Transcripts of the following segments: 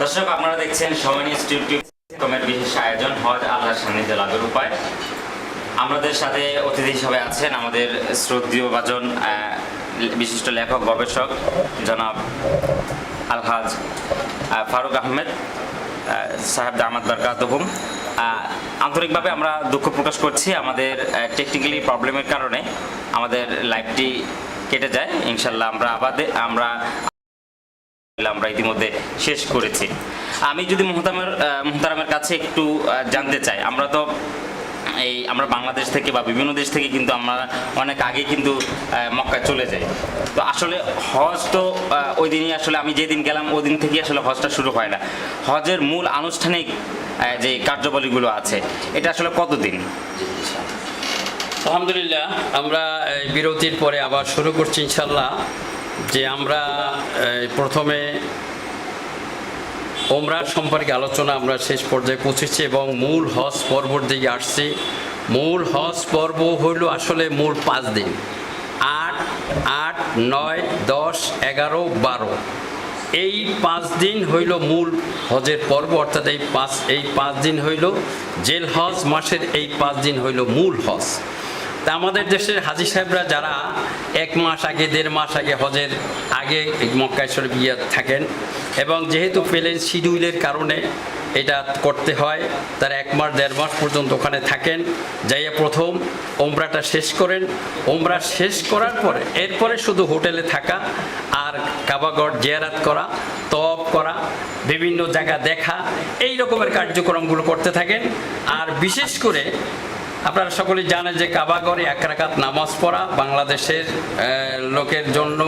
দর্শক, আপনারা দেখছেন সময় ইনস্টিটিউট বিশেষ আয়োজন, হজ আল্লাহর সান্নিধ্যে লাভের উপায়। আমাদের সাথে অতিথি হিসাবে আছেন আমাদের শ্রদ্ধীয় বাজন বিশিষ্ট লেখক, গবেষক, জনাব আলহাজ ফারুক আহমেদ সাহেব দামাদ বারকাতহুম আন্তরিকভাবে আমরা দুঃখ প্রকাশ করছি আমাদের টেকনিক্যালি প্রবলেমের কারণে আমাদের লাইভটি কেটে যায়। ইনশাল্লাহ আমরা আবাদে আমরা আমরা ইতিমধ্যে শেষ করেছি। আমি যদি মোহতামের মোহতারামের কাছে একটু জানতে চাই, আমরা তো এই, আমরা বাংলাদেশ থেকে বা বিভিন্ন দেশ থেকে কিন্তু আমরা অনেক আগে কিন্তু মক্কায় চলে যাই। তো আসলে হজ তো ওই দিনই আসলে আমি যেদিন গেলাম, ওই দিন থেকেই আসলে হজটা শুরু হয় না। হজের মূল আনুষ্ঠানিক যে কার্যাবলীগুলো আছে, এটা আসলে কতদিন? আলহামদুলিল্লাহ, আমরা বিরতির পরে আবার শুরু করছি ইনশাল্লাহ যে আমরা প্রথমে ওমরা সম্পর্কে আলোচনা আমরা শেষ পর্যায়ে পৌঁছেছি এবং মূল হজ পর্বর দিকে আসছি। মূল হজ পর্ব হইল আসলে মূল পাঁচ দিন। আট আট, নয়, দশ, এগারো, বারো। এই পাঁচ দিন হইল মূল হজের পর্ব, অর্থাৎ এই পাঁচ এই পাঁচ দিন হইল জেল হজ মাসের এই পাঁচ দিন হইল মূল হজ। তা আমাদের দেশের হাজি সাহেবরা যারা এক মাস আগে, দেড় মাস আগে হজের আগে মক্কায় শরীফ গিয়ে থাকেন এবং যেহেতু প্লেন শিডিউলের কারণে এটা করতে হয়, তারা এক মাস, দেড় মাস পর্যন্ত ওখানে থাকেন। যাইয়া প্রথম ওমরাটা শেষ করেন। ওমরা শেষ করার পরে, এরপরে শুধু হোটেলে থাকা আর কাবাগড় জিয়ারাত করা তপ করা, বিভিন্ন জায়গা দেখা এই রকমের কার্যক্রমগুলো করতে থাকেন। আর বিশেষ করে আপনারা সকলেই জানেন যে কাবাগরে এক রাকাত নামাজ পড়া বাংলাদেশের লোকের জন্য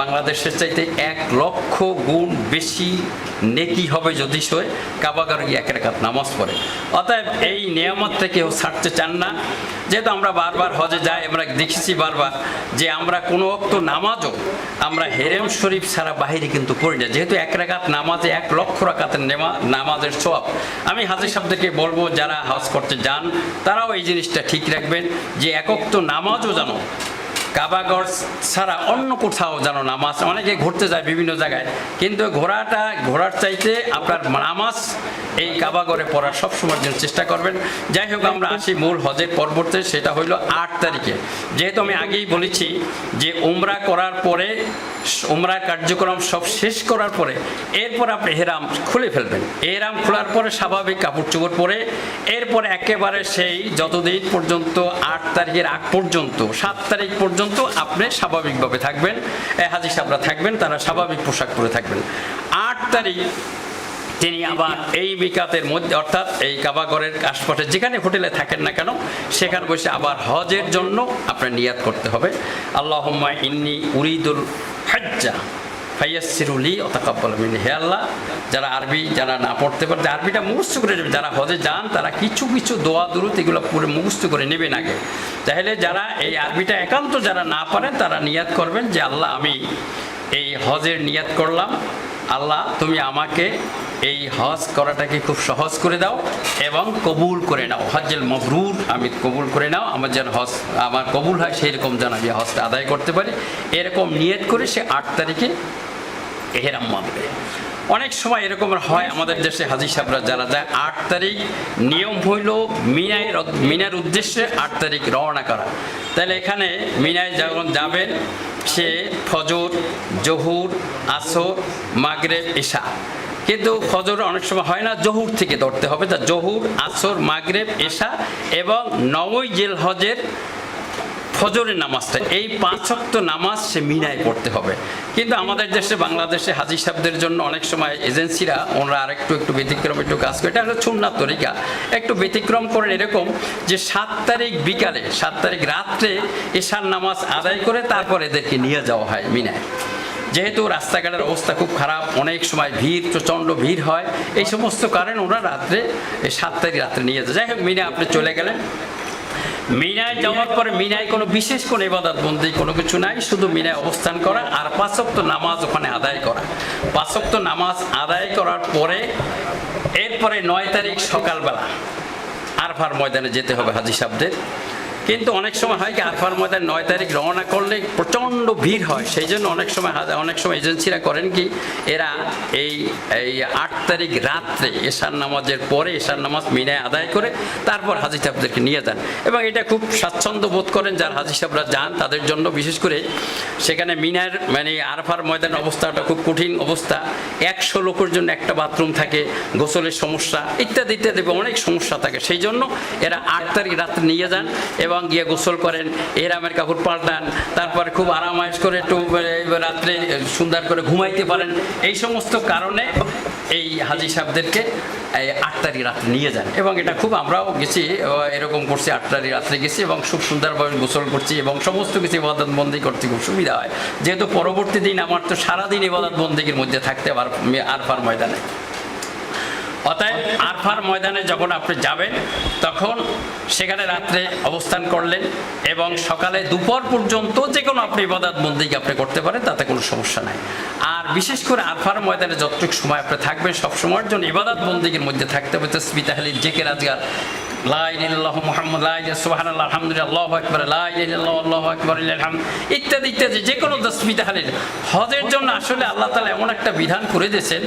বাংলাদেশের চাইতে এক লক্ষ গুণ বেশি নেকি হবে যদি সে কাবাগরে এক রাকাত নামাজ পড়ে। অতএব এই নিয়ামত থেকে ছাড়তে চান না। যেহেতু আমরা বারবার হজে যাই, আমরা দেখেছি বারবার যে আমরা কোনো অক্ত নামাজও আমরা হেরেম শরীফ ছাড়া বাহিরে কিন্তু পড়ি না। যেহেতু এক রাকাত নামাজে এক লক্ষ রাকাতের নেমা নামাজের সব আমি হাজির সাহেবদেরকে বলব, যারা হজ করতে যান, তারাও এই জিনিসটা ঠিক রাখবেন যে একক তো নামাজও জানো কাবাগড় ছাড়া অন্য কোথাও যেন নামাজ? অনেকে ঘুরতে যায় বিভিন্ন জায়গায়। কিন্তু ঘোরাটা ঘোরার চাইতে আপনার নামাজ এই কাবাগরে পড়ার সবসময়ের জন্য চেষ্টা করবেন। যাই হোক, আমরা আসি মূল হজের পর্বতে, সেটা হইল আট তারিখে। যেহেতু আমি আগেই বলেছি যে উমরা করার পরে উমরার কার্যক্রম সব শেষ করার পরে, এরপর আপনি হেরাম খুলে ফেলবেন। এরাম খোলার পরে স্বাভাবিক কাপড় চোপড় পরে, এরপর একেবারে সেই যতদিন পর্যন্ত আট তারিখের আগ পর্যন্ত, সাত তারিখ পর্যন্ত আপনি স্বাভাবিকভাবে থাকবেন। হাজি সাহেবরা থাকবেন, তারা স্বাভাবিক পোশাক পরে থাকবেন। আট তারিখ তিনি আবার এই বিকাতের মধ্যে, অর্থাৎ এই কাবাগরের আশপাশে যেখানে হোটেলে থাকেন না কেন, সেখানে বসে আবার হজের জন্য আপনার নিয়াত করতে হবে। আল্লাহ ইন্নি উরিদুল হজ্জা। ফাইয়াসিরুলি অতাকাব্বাল মিনি হে আল্লাহ, যারা আরবি, যারা না পড়তে পারে আরবিটা মুখস্থ করে নেবে। যারা হজে যান, তারা কিছু কিছু দোয়া দুরুত এগুলো পুরো মুখস্থ করে নেবেন আগে। তাহলে যারা এই আরবিটা একান্ত যারা না পারেন তারা নিয়াত করবেন যে, আল্লাহ, আমি এই হজের নিয়াত করলাম। আল্লাহ, তুমি আমাকে এই হজ করাটাকে খুব সহজ করে দাও এবং কবুল করে নাও। হজ্জেল মবরুর, আমি কবুল করে নাও। আমার যেন হজ, আমার কবুল হয় সেই রকম যেন আমি হজটা আদায় করতে পারি। এরকম নিয়ত করে সে আট তারিখে এহেরাম মানবে। অনেক সময় এরকম হয় আমাদের দেশে হাজি সাহেবরা, যারা যায় আট তারিখ নিয়ম হইল মিনায় মিনার উদ্দেশ্যে আট তারিখ রওনা করা। তাহলে এখানে মিনায় যখন যাবেন, সে ফজর, জহুর, আসর, মাগরেব এশা কিন্তু ফজর অনেক সময় হয় না, জহুর থেকে ধরতে হবে। তা জহুর, আসর, মাগরেব এশা এবং নবই জেল হজের ফজরের নামাজটা, এই পাঁচ ওয়াক্ত নামাজ সে মিনায় পড়তে হবে। কিন্তু আমাদের দেশে, বাংলাদেশে হাজি সাহেবদের জন্য অনেক সময় এজেন্সিরা, ওনারা আরেকটু, একটু একটু ব্যতিক্রম, একটু কাজ করে। এটা হলো সুন্নাত তরিকা। একটু ব্যতিক্রম করেন এরকম যে সাত তারিখ বিকালে, সাত তারিখ রাত্রে এশার নামাজ আদায় করে তারপর এদেরকে নিয়ে যাওয়া হয় মিনায়। যেহেতু রাস্তাঘাটের অবস্থা খুব খারাপ, অনেক সময় ভিড়, প্রচণ্ড ভিড় হয়। এই সমস্ত কারণে ওরা রাত্রে সাত তারিখ রাত্রে নিয়ে যায় যাই হোক মিনে আপনি চলে গেলেন। মিনায় যাওয়ার পরে মিনায় কোনো বিশেষ কোনো ইবাদত বন্দি কোনো কিছু নাই, শুধু মিনায় অবস্থান করা আর পাঁচক্ত নামাজ ওখানে আদায় করা। পাঁচক্ত নামাজ আদায় করার পরে, এরপরে নয় তারিখ সকালবেলা আরফার ময়দানে যেতে হবে হাজি সাহেবদের। কিন্তু অনেক সময় হয় কি আরফার ময়দান নয় তারিখ রওনা করলে প্রচণ্ড ভিড় হয়। সেই জন্য অনেক সময় অনেক সময় এজেন্সিরা করেন কি, এরা এই এই আট তারিখ রাত্রে এশার নামাজের পরে এশার নামাজ মিনায় আদায় করে তারপর হাজি সাহেবদেরকে নিয়ে যান। এবং এটা খুব স্বাচ্ছন্দ্য বোধ করেন যার হাজি সাহেবরা যান, তাদের জন্য বিশেষ করে সেখানে মিনার মানে আরফার ময়দান অবস্থাটা খুব কঠিন অবস্থা। একশো লোকের জন্য একটা বাথরুম থাকে, গোসলের সমস্যা ইত্যাদি ইত্যাদি অনেক সমস্যা থাকে। সেই জন্য এরা আট তারিখ রাত্রে নিয়ে যান এবং গিয়ে গোসল করেন এরামের কাপড় পাল্টান, তারপরে খুব আরামায়েশ করে একটু রাত্রে সুন্দর করে ঘুমাইতে পারেন। এই সমস্ত কারণে এই হাজি সাহেবদেরকে এই আট তারিখ রাত্রে নিয়ে যান। এবং এটা খুব আমরাও গেছি এরকম করছি আট তারিখ রাত্রে গেছি এবং খুব সুন্দরভাবে গোসল করছি এবং সমস্ত কিছু ইবাদত বন্দি করতে খুব সুবিধা হয়। যেহেতু পরবর্তী দিন আমার তো সারাদিন ইবাদত বন্দিগির মধ্যে থাকতে পার আরফার ময়দানে। অতএব আরফার ময়দানে যখন আপনি যাবেন, তখন সেখানে রাত্রে অবস্থান করলেন এবং সকালে দুপুর পর্যন্ত যে কোনো আপনি ইবাদত বন্দিকে আপনি করতে পারেন, তাতে কোনো সমস্যা নাই। আর বিশেষ করে আরফার ময়দানে যতটুকু সময় আপনি থাকবেন সব সময়ের জন্য ইবাদত বন্দিকের মধ্যে থাকতে হবে তো স্মিতাহালির জেকে রাজগার ইত্যাদি ইত্যাদি হজের জন্য আসলে আল্লাহ তাআলা এমন একটা বিধান করে দিয়েছেন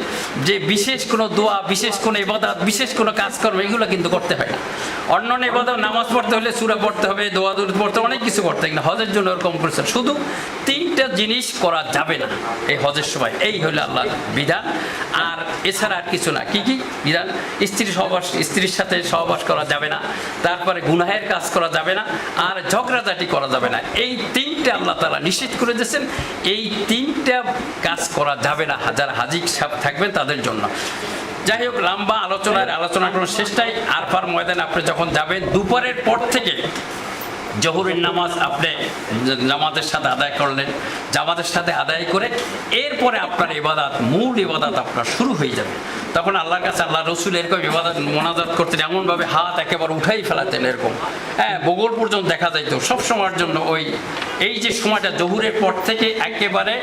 যে বিশেষ কোনো দোয়া, বিশেষ কোনো ইবাদত, বিশেষ কোনো কাজকর্ম এগুলো কিন্তু করতে হয় না। নামাজ পড়তে হলে সূরা পড়তে হবে, দোয়া পড়তে অনেক কিছু করতে না। হজের জন্য শুধু তিনটা জিনিস করা যাবে না এই হজের সময়। এই হলো আল্লাহ বিধান। আর এছাড়া আর কিছু না। কি কি? বিধান স্ত্রী সহবাস, স্ত্রীর সাথে সহবাস করা যাবে না। তারপরে গুনাহের কাজ করা যাবে না। আর ঝগড়াঝাটি করা যাবে না। এই তিনটা আল্লাহ তালা নিষেধ করে দিয়েছেন। এই তিনটা কাজ করা যাবে না। যারা হাজিক সাহেব থাকবেন তাদের জন্য। যাই হোক, লম্বা আলোচনার আলোচনা কোনো শেষটাই আরফার ময়দানে আপনি যখন যাবেন, দুপুরের পর থেকে জহুরের নামাজ আপনি জামাতের সাথে আদায় করলেন, জামাতের সাথে আদায় করে এরপরে আপনার ইবাদাত, মূল ইবাদাত আপনার শুরু হয়ে যাবে। তখন আল্লাহর কাছে আল্লাহ রসুল এরকম ইবাদাত মোনাজাত করতেন, এমনভাবে হাত একেবারে উঠাই ফেলাতেন এরকম। হ্যাঁ বগল পর্যন্ত দেখা যাইতো সব সময়ের জন্য ওই, এই যে সময়টা জহুরের পর থেকে একেবারে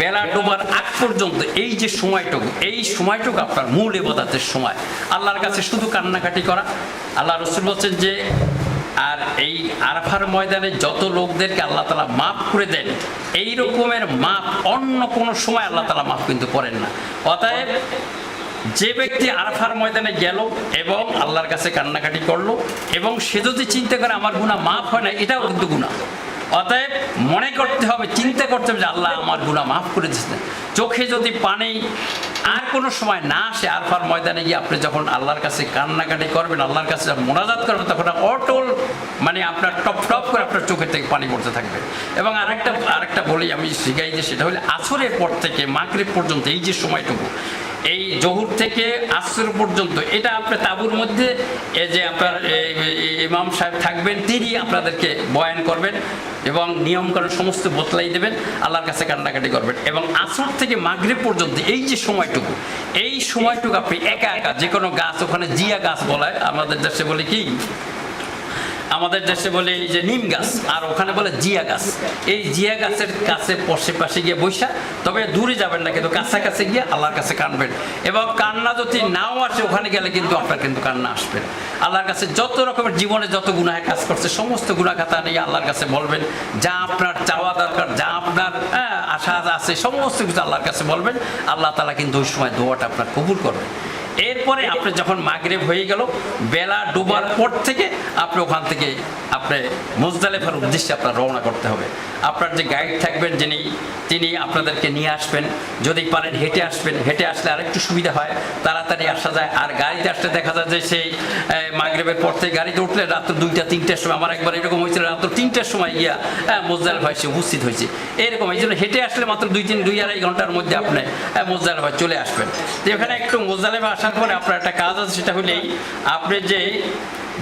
বেলা ডোবার আগ পর্যন্ত এই যে সময়টুকু, এই সময়টুকু আপনার মূল ইবাদতের সময়। আল্লাহর কাছে শুধু কান্নাকাটি করা। আল্লাহ রসুল বলছেন যে, আর এই আরফার ময়দানে যত লোকদেরকে আল্লাহ তালা মাফ করে দেন, এই রকমের মাপ অন্য কোনো সময় আল্লাহ তালা মাফ কিন্তু করেন না। অতএব, যে ব্যক্তি আরফার ময়দানে গেল এবং আল্লাহর কাছে কান্নাকাটি করল এবং সে যদি চিন্তা করে, আমার গুণা মাফ হয় না এটাও কিন্তু গুণা অতএব মনে করতে হবে, চিন্তা করতে হবে যে আল্লাহ আমার গুণা মাফ করে দিচ্ছেন চোখে যদি পানি আর কোনো সময় না আসে, আরফার ময়দানে গিয়ে আপনি যখন আল্লাহর কাছে কান্নাকাটি করবেন, আল্লাহর কাছে যখন মোনাজাত করবেন, তখন অটল মানে আপনার টপ টপ করে আপনার চোখের থেকে পানি পড়তে থাকবে। এবং আরেকটা আরেকটা বলি আমি শিখাই যে সেটা হলে আসরের পর থেকে, মাগরিব পর্যন্ত এই যে সময়টুকু এই জহুর থেকে আসর পর্যন্ত, এটা আপনার তাবুর মধ্যে যে আপনার ইমাম সাহেব থাকবেন, তিনি আপনাদেরকে বয়ান করবেন এবং নিয়মকানুন সমস্ত বতলাই দেবেন, আল্লাহর কাছে কান্নাকাটি করবেন। এবং আসর থেকে মাগরিব পর্যন্ত, এই যে সময়টুকু, এই সময়টুকু আপনি একা একা যে কোনো গাছ, ওখানে জিয়া গাছ বলায়, আমাদের দেশে বলে কি আমাদের দেশে বলে এই যে নিম গাছ আর ওখানে বলে জিয়া গাছ। এই জিয়া গাছের কাছে পাশে পাশে গিয়ে বৈশা তবে দূরে যাবেন না কিন্তু কাছাকাছি গিয়ে আল্লাহর কাছে কানবেন। এবং কান্না যদি নাও আসে ওখানে গেলে কিন্তু আপনার কিন্তু কান্না আসবে। আল্লাহর কাছে যত রকমের জীবনে যত গুনাহে কাজ করছে সমস্ত গুণা খাতা নিয়ে আল্লাহর কাছে বলবেন যা আপনার চাওয়া দরকার যা আপনার হ্যাঁ, আশা আছে সমস্ত কিছু আল্লাহর কাছে বলবেন। আল্লাহ তালা কিন্তু ওই সময় দোয়াটা আপনার কবুল করবেন এরপরে আপনি যখন মাগরিব হয়ে গেল, বেলা ডুবার পর থেকে আপনি ওখান থেকে আপনি মুজদালেফার উদ্দেশ্যে আপনার রওনা করতে হবে। আপনার যে গাইড থাকবেন যিনি, তিনি আপনাদেরকে নিয়ে আসবেন। যদি পারেন হেঁটে আসবেন, হেঁটে আসলে আরেকটু সুবিধা হয়। তাড়াতাড়ি আসা যায়। আর গাড়িতে আসলে দেখা যায় যে সেই মাগরিবের পর থেকে গাড়িতে উঠলে রাত্র দুইটা, তিনটার সময়। আমার একবার এরকম হয়েছিল, রাত্র তিনটার সময় গিয়া হ্যাঁ মুজদালেফা এসে উপস্থিত হয়েছে। এরকম, এই জন্য হেঁটে আসলে মাত্র দুই, তিন, দুই, আড়াই ঘণ্টার মধ্যে আপনি হ্যাঁ মুজদালেফা চলে আসবেন। এখানে একটু মুজদালেফা আসার পরে আপনার একটা কাজ আছে সেটা হলেই আপনি যে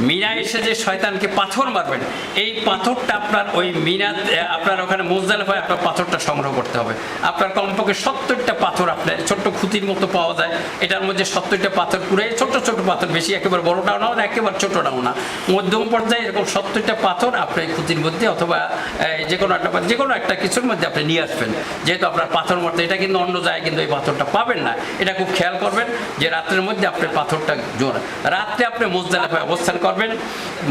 মিনা এসে যে শয়তানকে পাথর মারবেন, এই পাথরটা আপনার ওই মিনা আপনার ওখানে মুজদালেফায় আপনার পাথরটা সংগ্রহ করতে হবে। আপনার কমপক্ষে সত্তরটা পাথর আপনার ছোট্ট খুঁতির মতো পাওয়া যায়। এটার মধ্যে সত্তরটা পাথর পুরে ছোট ছোট পাথর, বেশি একেবারে বড়টাও না একেবারে ছোটটাও না। মধ্যম পর্যায়ে এরকম সত্তরটা পাথর আপনি এই খুঁতির মধ্যে অথবা যে কোনো একটা যে কোনো একটা কিছুর মধ্যে আপনি নিয়ে আসবেন। যেহেতু আপনার পাথর মারতে, এটা কিন্তু অন্য জায়গায় কিন্তু এই পাথরটা পাবেন না। এটা খুব খেয়াল করবেন যে রাত্রের মধ্যে আপনি পাথরটা জোর রাত্রে আপনি মুজদালেফায় অবস্থান করবেন।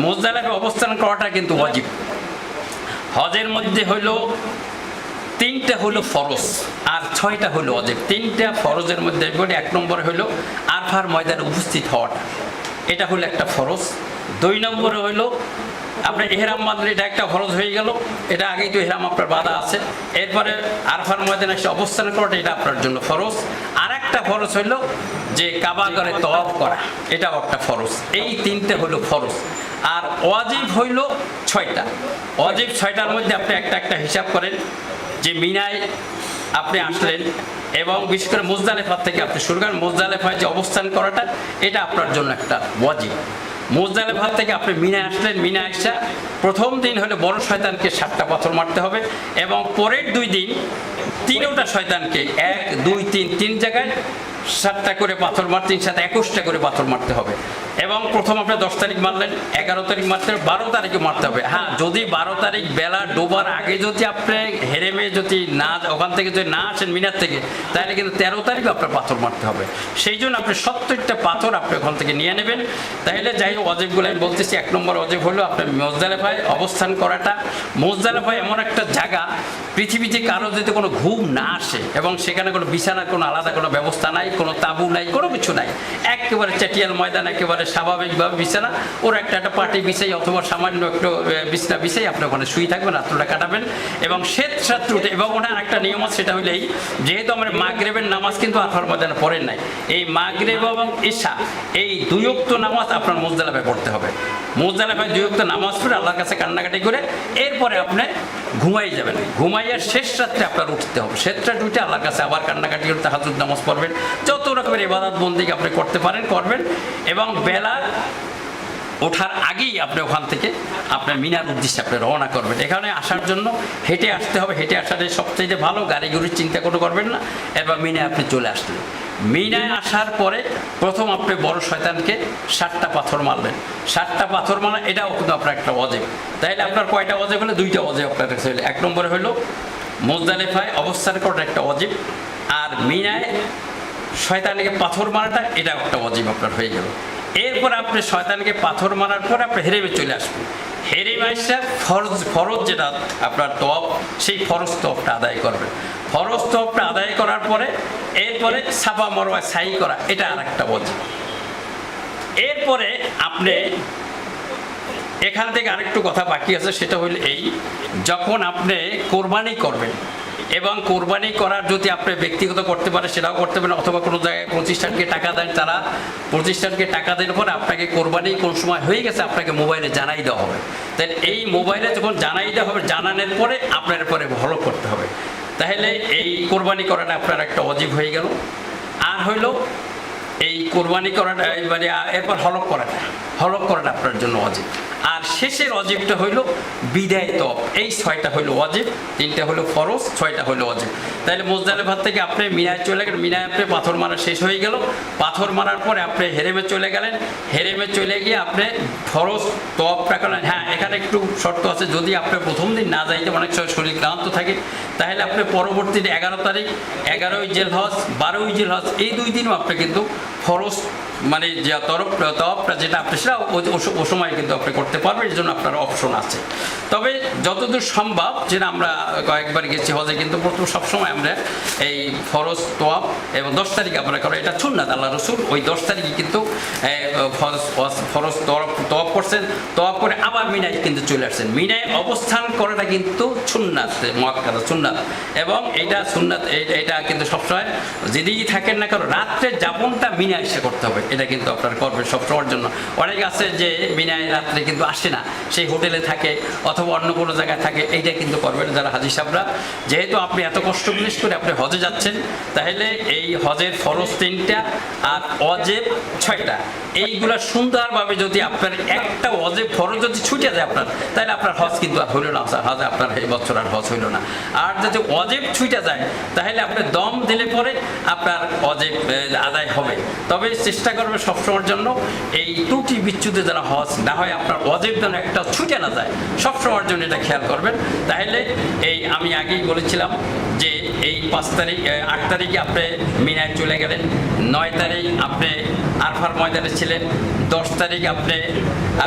মুজদালিফায় অবস্থান করাটা কিন্তু অজীব হজের মধ্যে হলো তিনটা হলো ফরজ আর ছয়টা হলো অজেব তিনটা ফরজের মধ্যে এবারে এক নম্বরে হলো আরফার ময়দানে উপস্থিত হওয়াটা। এটা হলো একটা ফরজ। দুই নম্বরে হলো আপনার এহরাম বাঁধলে এটা একটা ফরজ হয়ে গেল। এটা আগেই তো এহরাম আপনার বাধা আছে। এরপরে আরফার ময়দানে এসে অবস্থান করাটা, এটা আপনার জন্য ফরজ। আর একটা ফরজ হইল যে কাবা করে তওয়াফ করা। এটাও একটা ফরজ। এই তিনটে হলো ফরজ। আর ওয়াজিব হইল ছয়টা। ওয়াজিব ছয়টার মধ্যে আপনি একটা একটা হিসাব করেন। যে মিনায় আপনি আসলেন এবং বিশেষ করে মুজদালেফার থেকে আপনি শুরু করেন। মুজদালেফায় যে অবস্থান করাটা, এটা আপনার জন্য একটা ওয়াজিব। মুজদালেফার থেকে আপনি মিনা আসলেন, মিনা আসা প্রথম দিন হলে বড় শয়তানকে সাতটা পাথর মারতে হবে এবং পরের দুই দিন তিনোটা শয়তানকে এক, দুই, তিন তিন জায়গায় সাতটা করে পাথর মারতে সাথে একুশটা করে পাথর মারতে হবে। এবং প্রথম আপনি দশ তারিখ মারলেন, এগারো তারিখ মারতে, বারো তারিখে মারতে হবে। হ্যাঁ যদি বারো তারিখ বেলা ডোবার আগে যদি আপনি হেরেমে যদি না, ওখান থেকে যদি না আসেন মিনার থেকে, তাহলে কিন্তু তেরো তারিখে আপনার পাথর মারতে হবে। সেই জন্য আপনি সত্তরটা পাথর আপনি ওখান থেকে নিয়ে নেবেন। তাহলে যাই হোক অজেবগুলো আমি বলতেছি, এক নম্বর অজেব হলো আপনার মোজদালেফায় অবস্থান করাটা। মোজদালেফায় এমন একটা জায়গা, পৃথিবীতে কারও যদি কোনো ঘুম না আসে এবং সেখানে কোনো বিছানার কোনো আলাদা কোনো ব্যবস্থা নাই, কোনো তাবু নাই, কোনো কিছু নাই, একেবারে চাটিয়াল ময়দান, একেবারে স্বাভাবিকভাবে বিছানা ওর একটা একটা পার্টি বিছাই অথবা সামান্য একটু বিছনা বিছাই আপনি ওখানে শুয়ে থাকবেন, রাত্রটা কাটাবেন। এবং শ্বেত শত্রুতে এবং ওনার একটা নিয়ম আছে, সেটা হলেই যেহেতু আমরা মাগরেবের নামাজ কিন্তু আফার ময়দানে পড়েন নাই, এই মাগরেব এবং ঈশা এই দুইক্ত নামাজ আপনার মোজদালাফায় পড়তে হবে। মোজদালাফায় দুইক্ত নামাজ পড়ে আল্লাহর কাছে কান্নাকাটি করে, এরপরে আপনি ঘুমাই যাবেন। ঘুমাইয়ার শেষ রাত্রে আপনার উঠতে হবে। শেষ রাত্রে উঠে আল্লাহর কাছে আবার কান্নাকাটি করতে তাহাজুদ নামাজ পড়বেন। যত রকমের ইবাদত বন্দিকে আপনি করতে পারেন, করবেন। এবং বেলা ওঠার আগেই আপনি ওখান থেকে আপনার মিনার উদ্দেশ্যে আপনি রওনা করবেন। এখানে আসার জন্য হেঁটে আসতে হবে। হেঁটে আসাটাই সবচেয়ে ভালো। গাড়ি গুড়ির চিন্তা কোনো করবেন না। এবার মিনায় আপনি চলে আসলেন। মিনায় আসার পরে প্রথম আপনি বড় শয়তানকে ষাটটা পাথর মারলেন। ষাটটা পাথর মারা, এটাও কিন্তু আপনার একটা অজেব তাইলে আপনার কয়টা অজেব হলে? দুইটা অজেব আপনার কাছে হলো। এক নম্বরে হলো, মোজদালেফায় অবস্থান করাটা একটা অজেব আর মিনায় শয়তানকে পাথর মারাটা এটা একটা অজেব আপনার হয়ে গেল। এরপর আপনি শয়তানকে পাথর মারার পর আপনি হেরেমে চলে আসবেন। হেরেমে আসলে ফরজ ফরজ যেটা আপনার তপ সেই ফরজ তপটা আদায় করবেন। ফরজ তপটা আদায় করার পরে, এরপরে সাফা মরওয়া, সাই করা, এটা আর একটা অজীব এরপরে আপনি এখান থেকে আরেকটু কথা বাকি আছে, সেটা হইল এই, যখন আপনি কোরবানি করবেন এবং কোরবানি করার যদি আপনি ব্যক্তিগত করতে পারে সেটাও করতে পারেন, অথবা কোনো জায়গায় প্রতিষ্ঠানকে টাকা দেন, তারা প্রতিষ্ঠানকে টাকা দেওয়ার পরে আপনাকে কোরবানি কোন সময় হয়ে গেছে, আপনাকে মোবাইলে জানাই দেওয়া হবে। তাই এই মোবাইলে যখন জানাই দেওয়া হবে, জানানোর পরে আপনার পরে ভালো করতে হবে। তাহলে এই কোরবানি করাটা আপনার একটা অজীব হয়ে গেল। আর হইল এই কোরবানি করাটা এবারে এরপর হলক করাটা। হলক করাটা আপনার জন্য অজীব। শেষের অজীবটা হইল বিদায় তপ। এই ছয়টা হইল অজীব তিনটা হলো ফরজ, ছয়টা হলো অজীব তাহলে মোজদালেফার থেকে আপনি মিনায় চলে গেলেন, মিনায় আপনি পাথর মারা শেষ হয়ে গেল। পাথর মারার পরে আপনি হেরেমে চলে গেলেন। হেরেমে চলে গিয়ে আপনি ফরজ তপটা করলেন হ্যাঁ এখানে একটু শর্ত আছে, যদি আপনি প্রথম দিন না যাইতে, অনেক সময় শরীর ক্লান্ত থাকে তাহলে আপনি পরবর্তী এগারো তারিখ, এগারোই জেল হজ, বারোই জেল হজ, এই দুই দিনও আপনি কিন্তু ফরজ মানে যে তরফ, তরফটা যেটা আপনি সেটা ও সময় কিন্তু আপনি করতে পারবেন, এর জন্য আপনার অপশন আছে। তবে যতদূর সম্ভব, যেটা আমরা কয়েকবার গেছি হজে, কিন্তু প্রথম সবসময় আমরা এই ফরজ তোয়াব এবং দশ তারিখ আমরা করো। এটা সুন্নাত, আল্লাহ রসুল ওই দশ তারিখে কিন্তু ফরজ ফরজ- তোয়াব করছেন। তোয়াব করে আবার মিনায় কিন্তু চলে আসছেন। মিনায় অবস্থান করাটা কিন্তু সুন্নাত মহাকাদা সুন্নাত। এবং এটা সুন্নাত এটা কিন্তু সবসময় যেদিকেই থাকেন না কারণ রাত্রে যাপনটা মিনায় এসে করতে হবে। এটা কিন্তু আপনার করবেন সবসময়ের জন্য। অনেক আছে যে মিনায় রাত্রে কিন্তু আসে না। সেই হোটেলে থাকে অথবা অন্য কোনো জায়গায় থাকে, এইটা কিন্তু করবেন যারা হাজি সাহেবরা, যেহেতু আপনি এত কষ্ট বিশেষ করে আপনি হজে যাচ্ছেন, তাহলে এই হজের ফরজ তিনটা আর অজেব ছয়টা। এইগুলা সুন্দরভাবে যদি আপনার একটা অজেব ফরজ যদি ছুটে যায় আপনার, তাহলে আপনার হজ কিন্তু আর হইল না হজ, আপনার এই বছর আর হজ হইল না। আর যদি অজেব ছুটে যায়, তাহলে আপনি দম দিলে পরে আপনার অজেব আদায় হবে। তবে চেষ্টা করবে সবসময়ের জন্য, এই ত্রুটি বিচ্যুতে যেন হজ না হয়, আপনার অজেব যেন একটা ছুটে না যায় সবসময়ের জন্য এটা খেয়াল করবেন। তাহলে এই আমি আগেই বলেছিলাম যে এই পাঁচ তারিখ আট তারিখে আপনি মিনায় চলে গেলেন, নয় তারিখ আপনি আরফার ময়দানে ছিলেন, দশ তারিখ আপনি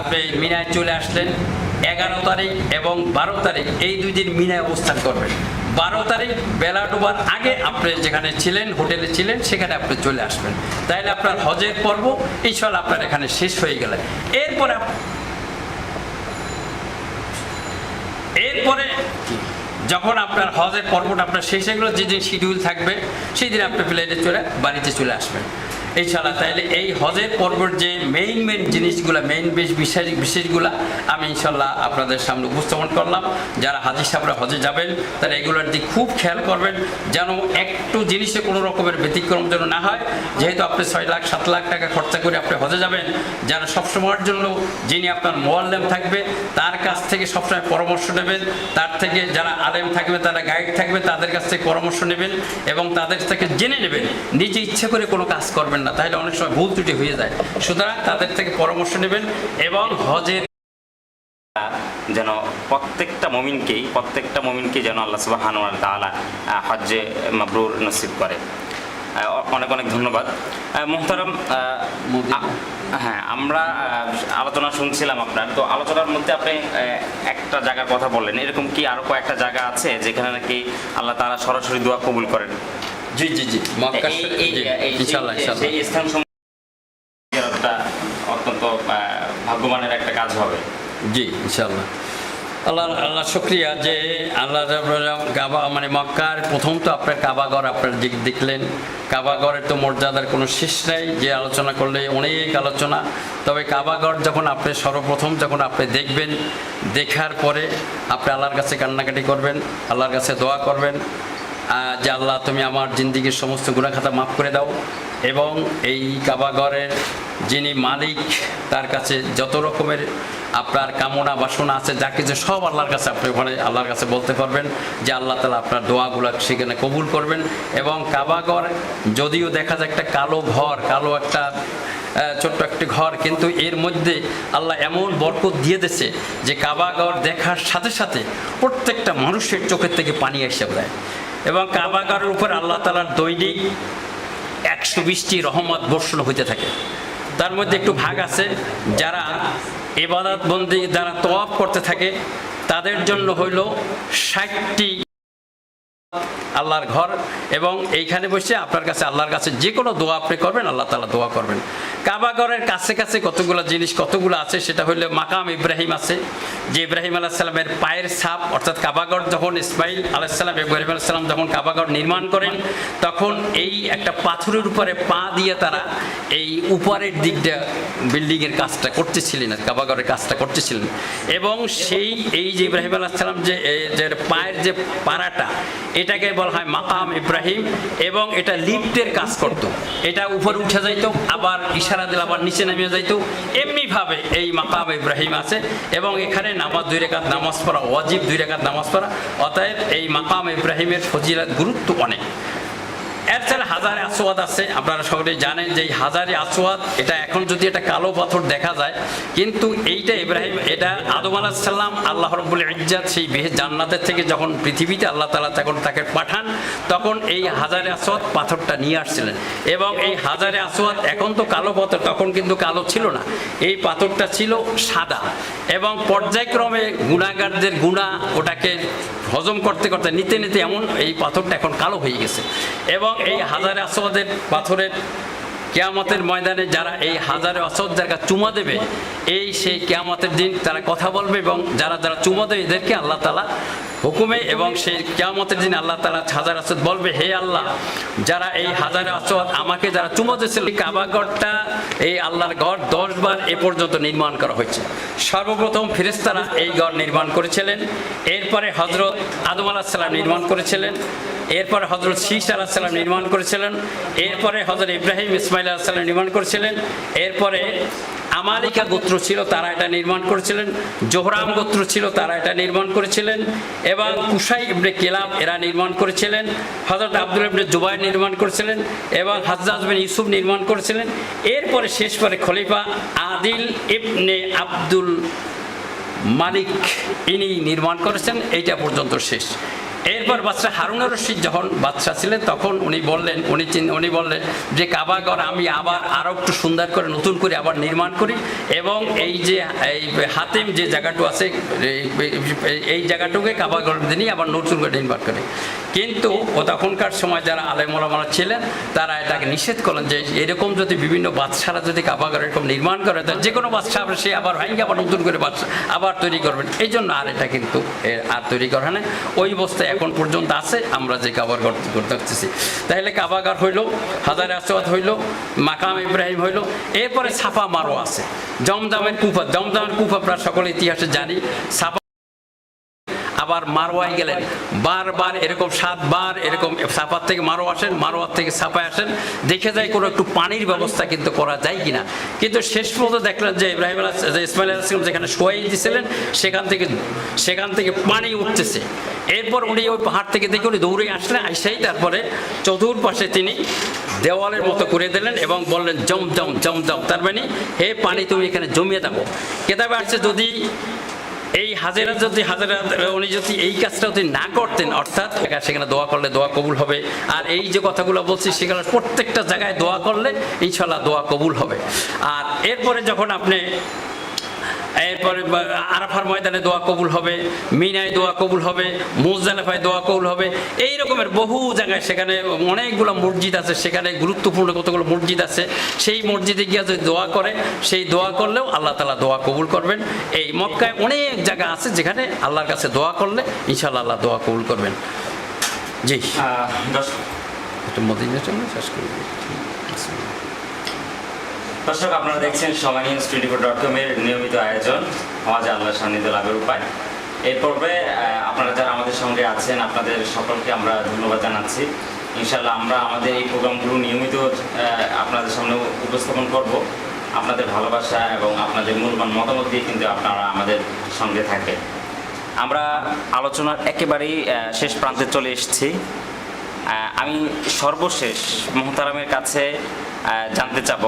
আপনি মিনায় চলে আসলেন, এগারো তারিখ এবং বারো তারিখ এই দুই দিন মিনায় অবস্থান করবেন। বারো তারিখ বেলা ডোবার আগে আপনি যেখানে ছিলেন, হোটেলে ছিলেন, সেখানে আপনি চলে আসবেন। তাইলে আপনার হজের পর্ব ইনশাল্লাহ আপনার এখানে শেষ হয়ে গেলেন এরপরে এরপরে যখন আপনার হজের পর্বটা আপনার শেষ হয়ে যে যেদিন শিডিউল থাকবে, সেই দিন আপনি প্লেনে চলে, বাড়িতে চলে আসবেন। ইনশাল্লাহ তাহলে এই হজের পর্বের যে মেইন মেইন জিনিসগুলো মেইন বেশ, বিশেষ, বিশেষগুলো আমি ইনশাল্লাহ আপনাদের সামনে উপস্থাপন করলাম। যারা হাজি সাহেবরা হজে যাবেন, তারা এগুলোর দিক খুব খেয়াল করবেন, যেন একটু জিনিসে কোনো রকমের ব্যতিক্রম যেন না হয়। যেহেতু আপনি ছয় লাখ, সাত লাখ টাকা খরচা করে আপনি হজে যাবেন যেন সবসময়ের জন্য যিনি আপনার মোয়াল্লেম থাকবে, তার কাছ থেকে সবসময় পরামর্শ নেবেন, তার থেকে যারা আলেম থাকবে, তারা গাইড থাকবে, তাদের কাছ থেকে পরামর্শ নেবেন এবং তাদের থেকে জেনে নেবেন, নিজে ইচ্ছে করে কোনো কাজ করবেন না তাহলে অনেক সময় ভুল ত্রুটি হয়ে যায়। সুতরাং তাদের থেকে পরামর্শ নেবেন এবং হজের যেন প্রত্যেকটা মমিনকেই প্রত্যেকটা মমিনকে যেন আল্লাহ সুবাহান তাআলা আহ, হজ্জে মাবরুর নসিব করে। অনেক অনেক ধন্যবাদ। মোহতারাম। হ্যাঁ আমরা আলোচনা শুনছিলাম আপনার। তো আলোচনার মধ্যে আপনি একটা জায়গার কথা বললেন। এরকম কি আরও কয়েকটা জায়গা আছে যেখানে নাকি আল্লাহ তাআলা সরাসরি দোয়া কবুল করেন? জি জি জি মক্কা এই- ইনশাল্লাহ ইনশাল্লাহ স্থান অত্যন্ত আহ, ভাগ্যবানের একটা কাজ হবে। জি ইনশাল্লাহ আল্লাহ আল্লাহ শুক্রিয়া যে আল্লাহ কাবা মানে মক্কার প্রথম তো আপনার কাবাগর আপনার যে- দেখলেন। কাবাগরের তো মর্যাদার কোনো শেষ নাই যে আলোচনা করলে অনেক আলোচনা। তবে কাবাগর যখন আপনি সর্বপ্রথম যখন আপনি দেখবেন দেখার পরে আপনি আল্লাহর কাছে কান্নাকাটি করবেন আল্লাহর কাছে দোয়া করবেন যে আল্লাহ, তুমি আমার জিন্দিগির সমস্ত গুণাখাতা মাফ করে দাও এবং এই কাবাগরের যিনি মালিক, তার কাছে যত রকমের আপনার কামনা বাসনা আছে, যা কিছু সব আল্লাহর কাছে আপনি ওখানে আল্লাহর কাছে বলতে পারবেন যে আল্লাহ তালা আপনার দোয়াগুলো সেখানে কবুল করবেন এবং কাবাগর যদিও দেখা যায় একটা কালো ঘর, কালো একটা ছোট্ট একটি ঘর, কিন্তু এর মধ্যে আল্লাহ এমন বরকত দিয়ে দিয়েছে যে কাবাগর দেখার সাথে সাথে প্রত্যেকটা মানুষের চোখের থেকে পানি এসে দেয় এবং কাবাগারের উপর আল্লাহ তালার দৈনিক একশো বিশটি রহমত বর্ষণ হইতে থাকে। তার মধ্যে একটু ভাগ আছে, যারা এবাদত বন্দি যারা তোয়াব করতে থাকে, তাদের জন্য হইল ষাটটি আল্লাহর ঘর এবং এইখানে বসে আপনার কাছে আল্লাহর কাছে যে কোনো দোয়া আপনি করবেন, আল্লাহ তালা দোয়া করবেন। কাবাগরের কাছে কাছে কতগুলো জিনিস, কতগুলো আছে, সেটা হইলে মাকাম ইব্রাহিম আছে, যে ইব্রাহিম আলাহ সাল্লামের পায়ের ছাপ, অর্থাৎ কাবাগর যখন ইসমাইল আলাহিসাল্লাম ইব্রাহিম আলাহ সাল্লাম যখন কাবাগর নির্মাণ করেন, তখন এই একটা পাথরের উপরে পা দিয়ে তারা এই উপরের দিকটা বিল্ডিংয়ের কাজটা করতেছিলেন আর কাবাগরের কাজটা করতেছিলেন। এবং সেই, এই যে ইব্রাহিম আলাহ সাল্লাম যে যে পায়ের যে পাড়াটা, এটাকে বলা হয় মাকাম ইব্রাহিম এবং এটা লিফটের কাজ করত। এটা উপরে উঠে যাইতো, আবার ইশারা দিলে আবার নিচে নেমে যাইত। এমনিভাবে এই মাকাম ইব্রাহিম আছে এবং এখানে নামাজ দুই রেখাত নামাজ পড়া, ওয়াজিব দুই রেখাত নামাজ পড়া। অতএব এই মাকাম ইব্রাহিমের ফজিলার গুরুত্ব অনেক। এর ছাড়া হাজারে আসোয়াদ আছে, আপনারা সকলেই জানেন যে এই হাজারে আসোয়াদ এটা এখন যদি এটা কালো পাথর দেখা যায়, কিন্তু এইটা ইব্রাহিম, এটা আদম আলাহ সাল্লাম আল্লাহ রব্বুল ইজ্জাত সেই বেহে জান্নাতের থেকে যখন পৃথিবীতে আল্লাহ তালা তখন তাকে পাঠান, তখন এই হাজারে আসোয়াদ পাথরটা নিয়ে আসছিলেন। এবং এই হাজারে আসোয়াদ এখন তো কালো পাথর, তখন কিন্তু কালো ছিল না। এই পাথরটা ছিল সাদা। এবং পর্যায়ক্রমে গুণাগারদের গুণা ওটাকে হজম করতে করতে নিতে নিতে এমন এই পাথরটা এখন কালো হয়ে গেছে। এবং এই হাজারে আসওয়াদের পাথরের কেয়ামতের ময়দানে যারা এই হাজারে অসদ যারা চুমা দেবে, এই সেই কেয়ামতের দিন তারা কথা বলবে এবং যারা যারা চুমা দেবে এদেরকে আল্লাহ তালা হুকুমে এবং সেই কেয়ামতের দিন আল্লাহ তালা হাজার আসদ বলবে, হে আল্লাহ, যারা এই হাজার আসদ আমাকে যারা চুমা দিয়েছিল কাবাগরটা এই আল্লাহর ঘর দশ বার এ পর্যন্ত নির্মাণ করা হয়েছে। সর্বপ্রথম ফিরেস্তারা এই ঘর নির্মাণ করেছিলেন, এরপরে হজরত আদম আলাহ সাল্লাম নির্মাণ করেছিলেন, এরপরে হজরত শীষ আলাহ সাল্লাম নির্মাণ করেছিলেন, এরপরে হজরত ইব্রাহিম ইসমাইল আলাহ সাল্লাম নির্মাণ করেছিলেন, এরপরে আমালিকা গোত্র ছিল, তারা এটা নির্মাণ করেছিলেন। জোহরাম গোত্র ছিল, তারা এটা নির্মাণ করেছিলেন। এবং কুসাই ইবনে কেলাব এরা নির্মাণ করেছিলেন। হজরত আব্দুল ইবনে জুবাই নির্মাণ করেছিলেন এবং হাজরাজ বিন ইউসুফ নির্মাণ করেছিলেন। এরপরে শেষ পরে খলিফা আদিল ইবনে আব্দুল মালিক ইনি নির্মাণ করেছেন। এইটা পর্যন্ত শেষ। এরপর বাচ্চা হারুন রশিদ যখন বাচ্চা ছিলেন, তখন উনি বললেন, উনি উনি বললেন যে, কাবাগর আমি আবার আরও একটু সুন্দর করে নতুন করে আবার নির্মাণ করি এবং এই যে, এই হাতেম যে জায়গাটু আছে, এই- জায়গাটুকে কাবাগর দিনই আবার নতুন করে নির্মাণ করে। কিন্তু ও তখনকার সময় যারা আলেমলামারা ছিলেন, তারা এটাকে নিষেধ করলেন যে, এরকম যদি বিভিন্ন বাচ্চারা যদি কাবাগর এরকম নির্মাণ করে, তো যে কোনো বাচ্চা সে আবার ভাঙ্গে আবার নতুন করে বাচ্চা আবার তৈরি করবেন। এই জন্য আর এটা কিন্তু আর তৈরি করা হয় না। ওই অবস্থায় এখন পর্যন্ত আছে, আমরা যে কাবার ঘর করতে দেখতেছি তাহলে কাবাগার হইল, হাজার আসওয়াদ হইল, মাকাম ইব্রাহিম হইল, এরপরে সাফা মারো আছে। জমজমের কুফা জমজমের কুফা আপনারা সকলে ইতিহাসে জানি, সাফা আবার মারোয়ায় গেলেন। বারবার এরকম সাতবার এরকম সাফার থেকে মারো আসেন মারোয়ার থেকে সাফায় আসেন। দেখে যায় কোনো একটু পানির ব্যবস্থা কিন্তু করা যায় কিনা। কিন্তু শেষ পর্যন্ত দেখলেন যে ইব্রাহিম আলাহ ইসমাইল আলাহিসাম যেখানে শোয়াই দিয়েছিলেন সেখান থেকে সেখান থেকে পানি উঠতেছে। এরপর উনি ওই পাহাড় থেকে দেখে উনি দৌড়ে আসলেন, আইসাই তারপরে চতুর্পাশে তিনি দেওয়ালের মতো করে দিলেন এবং বললেন, জম জম জম জম তার মানে হে পানি, তুমি এখানে জমিয়ে দাও। কেতাবে আসছে, যদি এই হাজেরা, যদি হাজেরা, উনি যদি এই কাজটা যদি না করতেন, অর্থাৎ সেখানে দোয়া করলে দোয়া কবুল হবে। আর এই যে কথাগুলো বলছি, সেখানে প্রত্যেকটা জায়গায় দোয়া করলে ইনশাল্লাহ দোয়া কবুল হবে। আর এরপরে যখন আপনি এরপরে আরাফার ময়দানে দোয়া কবুল হবে মিনায় দোয়া কবুল হবে মুজদালেফায় দোয়া কবুল হবে এই রকমের বহু জায়গায় সেখানে অনেকগুলো মসজিদ আছে সেখানে গুরুত্বপূর্ণ কতগুলো মসজিদ আছে সেই মসজিদে গিয়ে যদি দোয়া করে সেই দোয়া করলেও আল্লাহ তালা দোয়া কবুল করবেন। এই মক্কায় অনেক জায়গা আছে যেখানে আল্লাহর কাছে দোয়া করলে ইনশাল্লাহ আল্লাহ দোয়া কবুল করবেন। জি। দর্শক। একটু মদিনের জন্য শেষ করি দর্শক, আপনারা দেখছেন সময় ফোর ডট কমের নিয়মিত আয়োজন হওয়াজ আল্লাহ সান্নিধ্য লাভের উপায়। এই পর্বে আপনারা যারা আমাদের সঙ্গে আছেন, আপনাদের সকলকে আমরা ধন্যবাদ জানাচ্ছি। ইনশাল্লাহ আমরা আমাদের এই প্রোগ্রামগুলো নিয়মিত আপনাদের সামনে উপস্থাপন করব। আপনাদের ভালোবাসা এবং আপনাদের মূল্যবান মতামত দিয়ে কিন্তু আপনারা আমাদের সঙ্গে থাকবেন। আমরা আলোচনার একেবারেই শেষ প্রান্তে চলে এসেছি। আমি সর্বশেষ মোহতারামের কাছে জানতে চাবো